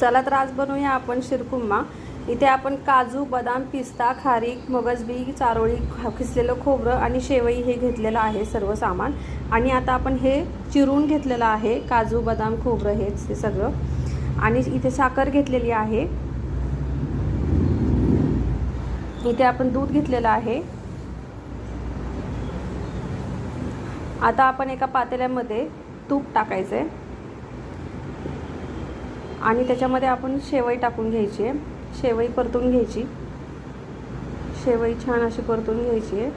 चला तर आज बनवूया आपण शिरकुम्मा इथे आपण काजू बदाम पिस्ता खारीक मगजबी चारोळी खिसलेलं किसलेलं खोबरं आणि शेवई हे घेतलेलं आहे सर्व सामान. आणि आता आपण हे चिरून घेतलेलं आहे काजू बदाम खोबरं हेच हे सगळं. आणि इथे साखर घेतलेली आहे. इथे आपण दूध घेतलेलं आहे. आता आपण एका पातेल्यामध्ये तूप टाकायचं आहे आणि त्याच्यामध्ये आपण शेवई टाकून घ्यायची आहे. शेवई परतून घ्यायची. शेवई छान अशी परतून घ्यायची आहे.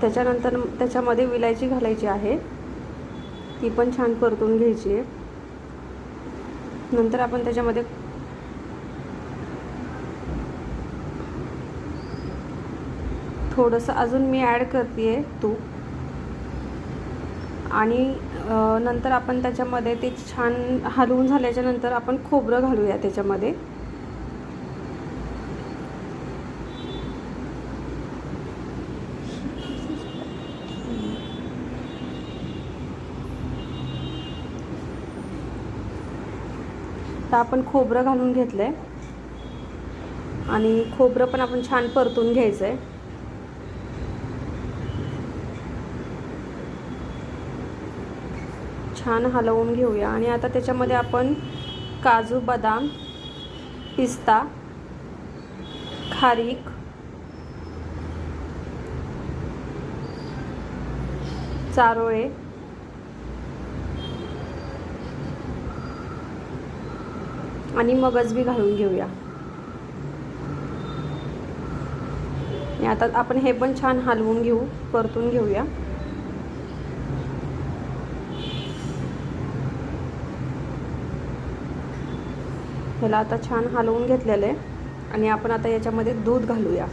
त्याच्यानंतर त्याच्यामध्ये विलायची घालायची आहे. ती पण छान परतून घ्यायची आहे. नंतर आपण त्याच्यामध्ये थोडंसं अजून मी ॲड करते आहे तूप. आणि नंतर आपण त्याच्यामध्ये ते छान हलवून झाल्याच्यानंतर आपण खोबरं घालूया त्याच्यामध्ये. तर आपण खोबरं घालून घेतलं आहे आणि खोबरं पण आपण छान परतून घ्यायचं आहे छान हलवून घेऊया. आणि आता त्याच्यामध्ये आपण काजू बदाम पिस्ता खारीक चारोळे आणि मगजबी घालून घेऊया. आणि आता आपण हे पण छान हलवून घेऊ परतून घेऊया. ह्याला आता छान हलवून घेतलेलं आहे. आणि आपण आता याच्यामध्ये दूध घालूया.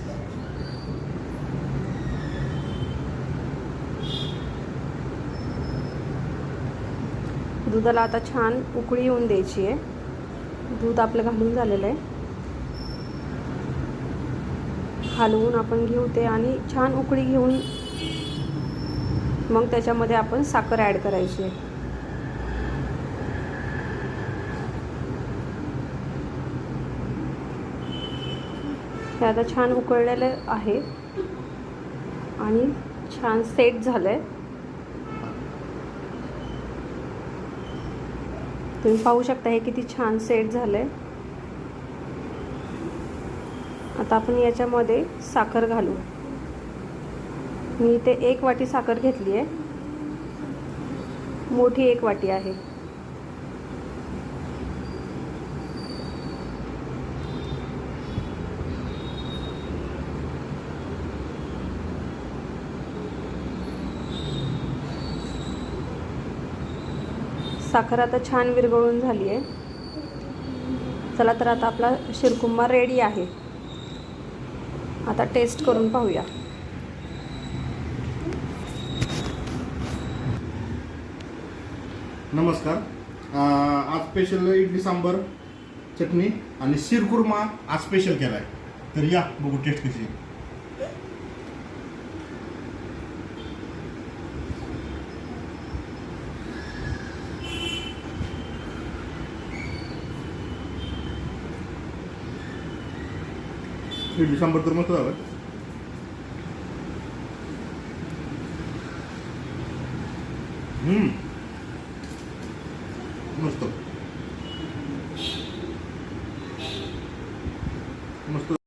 दुधाला आता छान उकळी येऊन द्यायची आहे. दूध आपलं घालून झालेलं आहे. हलवून आपण घेऊ ते आणि छान उकळी घेऊन मग त्याच्यामध्ये आपण साखर ॲड करायची आहे. हे आता छान उकळलेलं आहे. आणि छान सेट झालं आहे तुम्ही पाहू शकता हे किती छान सेट झालं आहे आता आपण याच्यामध्ये साखर घालू. मी इथे एक वाटी साखर घेतली आहे मोठी एक वाटी आहे. साखर आता छान विरघळून झाली आहे. चला तर आता आपला शिरकुंबा रेडी आहे. आता टेस्ट करून पाहूया. नमस्कार. आज स्पेशल इडली सांबर चटणी आणि शिरकुर्मा आज स्पेशल केला आहे तर या बघू टेस्ट कशी इडली सांबर तर मस्त झालं हम्म मस्त मस्त